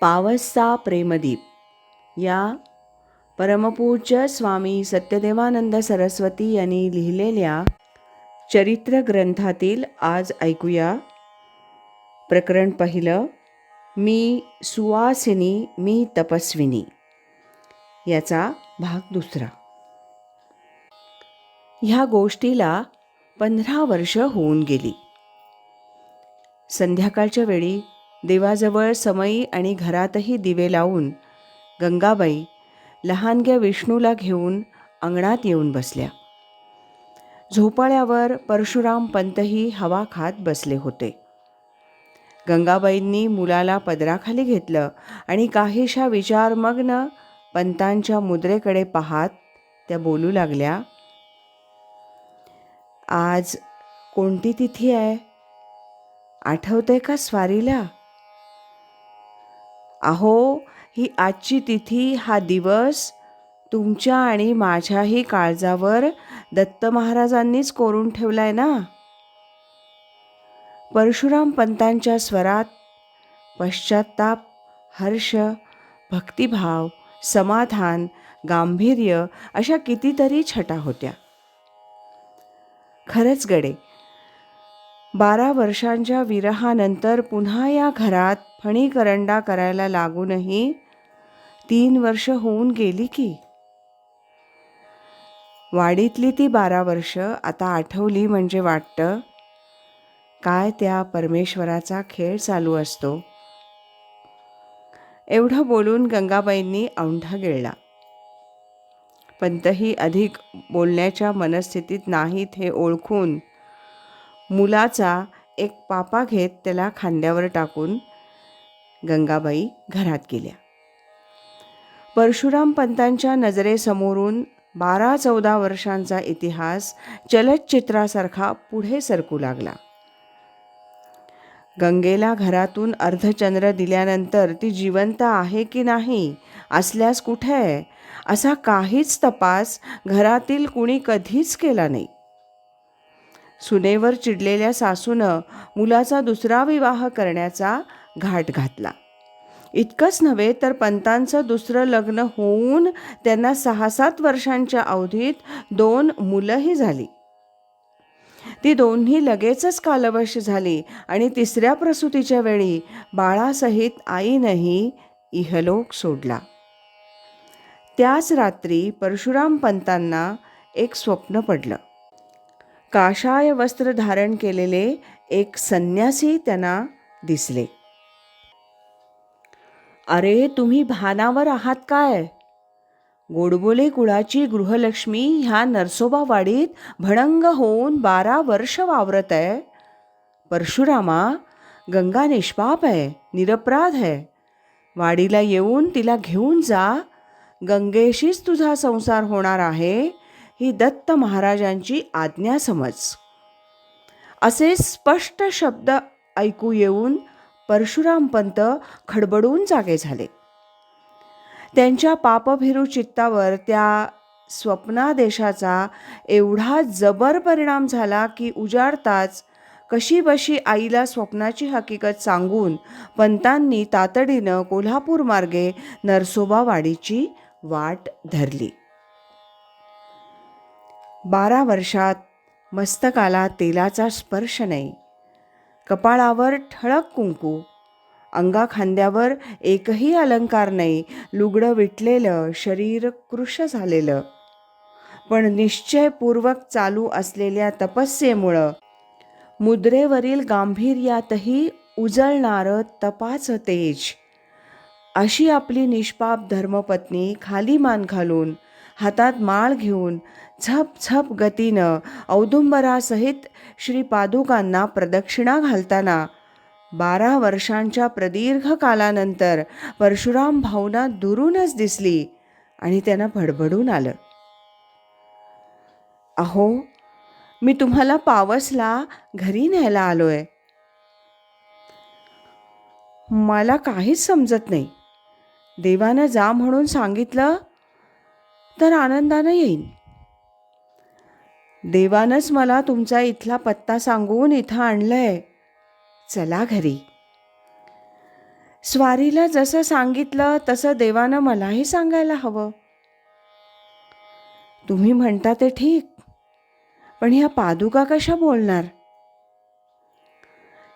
पावसा प्रेमदीप. या परमपूज्य स्वामी सत्यदेवानंद सरस्वती यांनी लिहिलेल्या चरित्र ग्रंथातील आज ऐकूया. प्रकरण पहिलं मी सुवासिनी मी तपस्विनी. याचा भाग दुसरा. ह्या गोष्टीला पंधरा वर्ष होऊन गेली. संध्याकाळच्या वेळी देवाजवळ समयी आणि घरातही दिवे लावून गंगाबाई लहानग्या विष्णूला घेऊन अंगणात येऊन बसल्या. झोपाळ्यावर परशुराम पंतही हवा खात बसले होते. गंगाबाईंनी मुलाला पदराखाली घेतलं आणि काहीशा विचारमग्न पंतांच्या मुद्रेकडे पाहात त्या बोलू लागल्या आज कोणती तिथी आहे? आठवते का स्वारीला? अहो ही आजची तिथी हा दिवस तुमच्या आणि माझ्याही काळजावर दत्त महाराजांनीच कोरून ठेवलाय ना? परशुराम पंतांच्या स्वरात पश्चाताप हर्ष भक्तिभाव समाधान गांभीर्य अशा कितीतरी छटा होत्या. खरंच गडे बारा वर्षांच्या विरहानंतर पुन्हा या घरात फणीकरंडा करायला लागूनही तीन वर्ष होऊन गेली की. वाडीतली ती बारा वर्ष आता आठवली म्हणजे वाटतं. काय त्या परमेश्वराचा खेळ चालू असतो. एवढं बोलून गंगाबाईंनी औंढा गिळला. पंतही अधिक बोलण्याच्या मनस्थितीत नाहीत हे ओळखून मुलाचा एक पापा घेत त्याला खांद्यावर टाकून गंगाबाई घरात गेल्या. परशुराम पंतांच्या नजरेसमोरून बारा चौदा वर्षांचा इतिहास चलचित्रासारखा पुढे सरकू लागला. गंगेला घरातून अर्धचंद्र दिल्यानंतर ती जिवंत आहे की नाही असल्यास कुठे? आहे असा काहीच तपास घरातील कुणी कधीच केला नाही. सुनेवर चिडलेल्या सासूनं मुलाचा दुसरा विवाह करण्याचा घाट घातला. इतकंच नव्हे तर पंतांचं दुसरं लग्न होऊन त्यांना सहा सात वर्षांच्या अवधीत दोन मुलंही झाली. ती दोन्ही लगेचच कालवश झाली आणि तिसऱ्या प्रसूतीच्या वेळी बाळासहित आईनंही इहलोक सोडला. त्याच रात्री परशुराम पंतांना एक स्वप्न पडलं. काशाय वस्त्र धारण केलेले एक संन्यासी त्यांना दिसले. अरे तुम्ही भानावर आहात काय? गोडबोले कुळाची गृहलक्ष्मी ह्या नरसोबा वाडीत भणंग होऊन बारा वर्ष वावरत आहे. परशुरामा गंगा निष्पाप आहे निरपराध आहे. वाडीला येऊन तिला घेऊन जा. गंगेशीच तुझा संसार होणार आहे. ही दत्त महाराजांची आज्ञा समज. असे स्पष्ट शब्द ऐकू येऊन परशुराम पंत खडबडून जागे झाले. त्यांच्या पापभिरू चित्तावर त्या स्वप्नादेशाचा एवढा जबर परिणाम झाला की उजाडताच कशी बशी आईला स्वप्नाची हकीकत सांगून पंतांनी तातडीनं कोल्हापूर मार्गे नरसोबावाडीची वाट धरली. बारा वर्षात मस्तकाला तेलाचा स्पर्श नाही. कपाळावर ठळक कुंकू अंगा खांद्यावर एकही अलंकार नाही लुगडं विटलेलं शरीर कृश झालेलं. पण निश्चयपूर्वक चालू असलेल्या तपस्येमुळं मुद्रेवरील गांभीर्यातही उजळणारं तपाचं तेज. अशी आपली निष्पाप धर्मपत्नी खाली मान घालून हातात माळ घेऊन झप झप गतीनं औदुंबरासहित श्री पादुकांना प्रदक्षिणा घालताना बारा वर्षांच्या प्रदीर्घ कालानंतर परशुराम भावना दुरूनच दिसली आणि त्यांना भडभडून आलं. अहो मी तुम्हाला पावसला घरी न्यायला आलोय. मला काहीच समजत नाही. देवानं जा म्हणून सांगितलं तर आनंदानं येईन. देवानंच मला तुमचा इथला पत्ता सांगून इथं आणलंय. चला घरी. स्वारीला जसं सांगितलं तसं देवानं मलाही सांगायला हवं. तुम्ही म्हणता ते ठीक पण ह्या पादुका कशा बोलणार?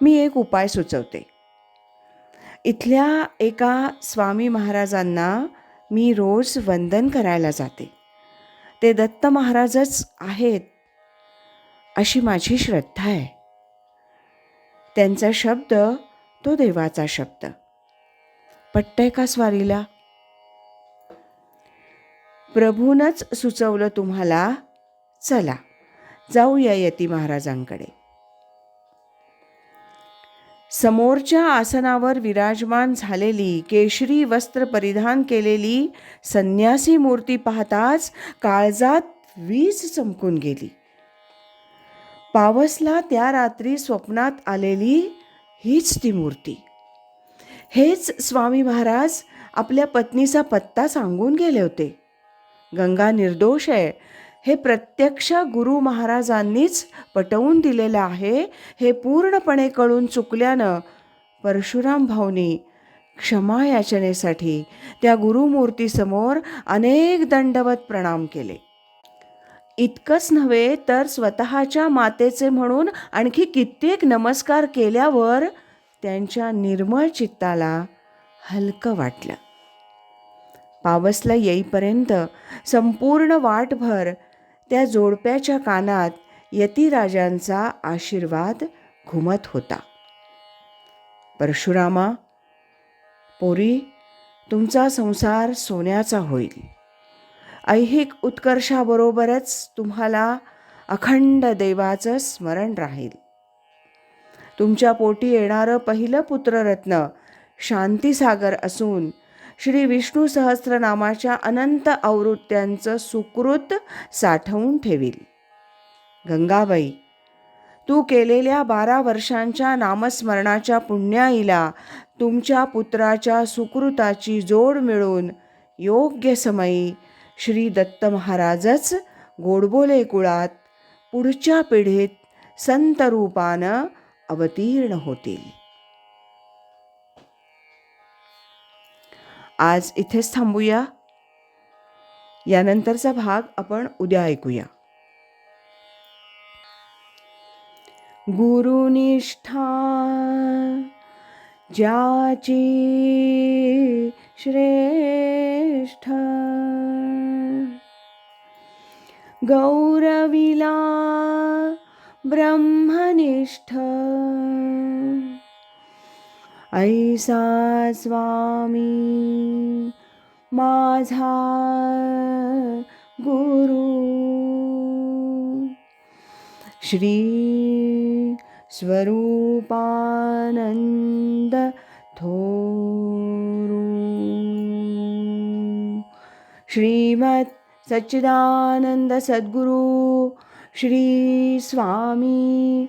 मी एक उपाय सुचवते. इथल्या एका स्वामी महाराजांना मी रोज वंदन करायला जाते. ते दत्त महाराजच आहेत अशी माझी श्रद्धा आहे. त्यांचा शब्द तो देवाचा शब्द. पट्टय का स्वारीला प्रभूनच सुचवलं तुम्हाला चला जाऊया यती महाराजांकडे. समोरच्या आसनावर विराजमान झालेली केशरी वस्त्र परिधान केलेली संन्यासी मूर्ती पाहताच काळजात वीज चमकून गेली. पावसला त्या रात्री स्वप्नात आलेली हीच ती मूर्ती. हेच स्वामी महाराज आपल्या पत्नीचा पत्ता सांगून गेले होते. गंगा निर्दोष आहे हे प्रत्यक्ष गुरु महाराजांनीच पटवून दिलेलं आहे. हे पूर्णपणे कळून चुकल्यानं परशुराम भाऊनी क्षमा याचनेसाठी त्या गुरुमूर्तीसमोर अनेक दंडवत प्रणाम केले. इतकंच नव्हे तर स्वतःच्या मातेचे म्हणून आणखी कित्येक नमस्कार केल्यावर त्यांच्या निर्मळ चित्ताला हलकं वाटलं. पावसला येईपर्यंत संपूर्ण वाटभर त्या जोडप्याच्या कानात यतिराजांचा आशीर्वाद घुमत होता. परशुरामा पोरी तुमचा संसार सोन्याचा होईल. ऐहिक उत्कर्षाबरोबरच तुम्हाला अखंड देवाचं स्मरण राहील. तुमच्या पोटी येणारं पहिलं पुत्ररत्न शांतीसागर असून श्री विष्णू सहस्रनामाच्या अनंत आवृत्त्यांचं सुकृत साठवून ठेवील. गंगाबाई तू केलेल्या बारा वर्षांच्या नामस्मरणाच्या पुण्याईला तुमच्या पुत्राच्या सुकृताची जोड मिळून योग्य समयी श्री दत्त महाराजच गोडबोले कुळात पुढच्या पिढीत संत रूपानं अवतीर्ण होतील. आज इथेच थांबूया. यानंतरचा भाग आपण उद्या ऐकूया. गुरुनिष्ठा ज्याची श्रेष्ठ गौरविला ब्रह्मनिष्ठ ऐसा स्वामी माझा गुरु। श्री स्वरूपानंद थोरू। श्रीमत् सच्चिदानंद सद्गुरु श्री स्वामी